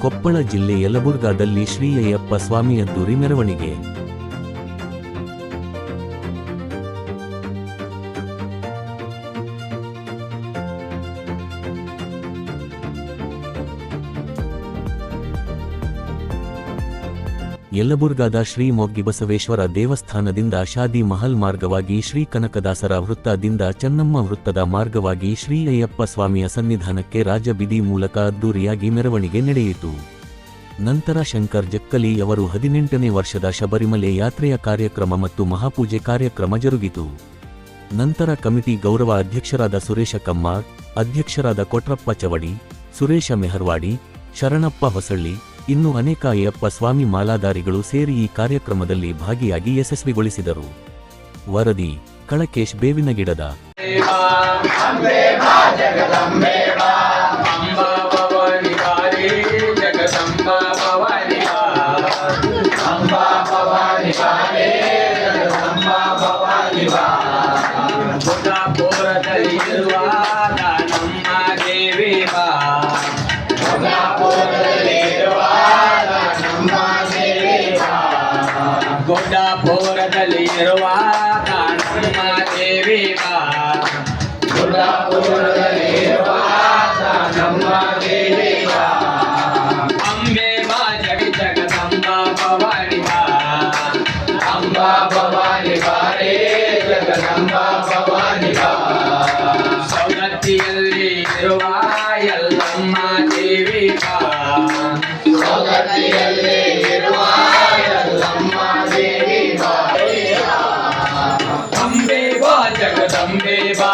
ಕೊಪ್ಪಳ ಜಿಲ್ಲೆ ಯಲಬುರ್ಗಾದಲ್ಲಿ ಶ್ರೀ ಅಯ್ಯಪ್ಪ ಸ್ವಾಮಿ ಅದ್ದೂರಿ ಮೆರವಣಿಗೆ. ಯಲಬುರ್ಗಾದ ಶ್ರೀ ಮೊಗ್ಗಿ ಬಸವೇಶ್ವರ ದೇವಸ್ಥಾನದಿಂದ ಶಾದಿ ಮಹಲ್ ಮಾರ್ಗವಾಗಿ ಶ್ರೀ ಕನಕದಾಸರ ವೃತ್ತದಿಂದ ಚೆನ್ನಮ್ಮ ವೃತ್ತದ ಮಾರ್ಗವಾಗಿ ಶ್ರೀ ಅಯ್ಯಪ್ಪ ಸ್ವಾಮಿಯ ಸನ್ನಿಧಾನಕ್ಕೆ ರಾಜಬೀದಿ ಮೂಲಕ ಅದ್ದೂರಿಯಾಗಿ ಮೆರವಣಿಗೆ ನಡೆಯಿತು. ನಂತರ ಶಂಕರ್ ಜಕ್ಕಲಿ ಅವರು ಹದಿನೆಂಟನೇ ವರ್ಷದ ಶಬರಿಮಲೆ ಯಾತ್ರೆಯ ಕಾರ್ಯಕ್ರಮ ಮತ್ತು ಮಹಾಪೂಜೆ ಕಾರ್ಯಕ್ರಮ ಜರುಗಿತು. ನಂತರ ಕಮಿಟಿ ಗೌರವ ಅಧ್ಯಕ್ಷರಾದ ಸುರೇಶ ಕಮ್ಮಾರ್, ಅಧ್ಯಕ್ಷರಾದ ಕೊಟ್ರಪ್ಪ ಚವಡಿ, ಸುರೇಶ ಮೆಹರ್ವಾಡಿ, ಶರಣಪ್ಪ ಹೊಸಳ್ಳಿ ಇನ್ನು ಅನೇಕ ಅಯ್ಯಪ್ಪ ಸ್ವಾಮಿ ಮಾಲಾಧಾರಿಗಳು ಸೇರಿ ಈ ಕಾರ್ಯಕ್ರಮದಲ್ಲಿ ಭಾಗಿಯಾಗಿ ಯಶಸ್ವಿಗೊಳಿಸಿದರು. ವರದಿ ಕಳಕೇಶ್ ಬೇವಿನ ಗಿಡದ ಗುಡ್ಡಾಪುರದಲ್ಲಿ ಇರುವ ನಮ್ಮ ದೇವಿ ಬಾ ಗುಡ್ಡಾಪುರದಲ್ಲಿರುವ ನಮ್ಮ ದೇವಿ ಬಾ. ಅಂಬೆ ಬಾ ಜಗ ಜಗದಂಬ ಭವಾನಿ ಬಾ ಅಂಬಾ ಭವಾನಿ ಬಾರೇ ಜಗದಂಬ ಭವಾನಿ ಬಾ ಸೌಗತ್ತಿಯಲ್ಲಿ ಇರುವ ಎಲ್ಲಮ್ಮ ದೇವಿ ಬಾ ಸೌಗತ್ತಿಯಲ್ಲಿ जगदम्बे वा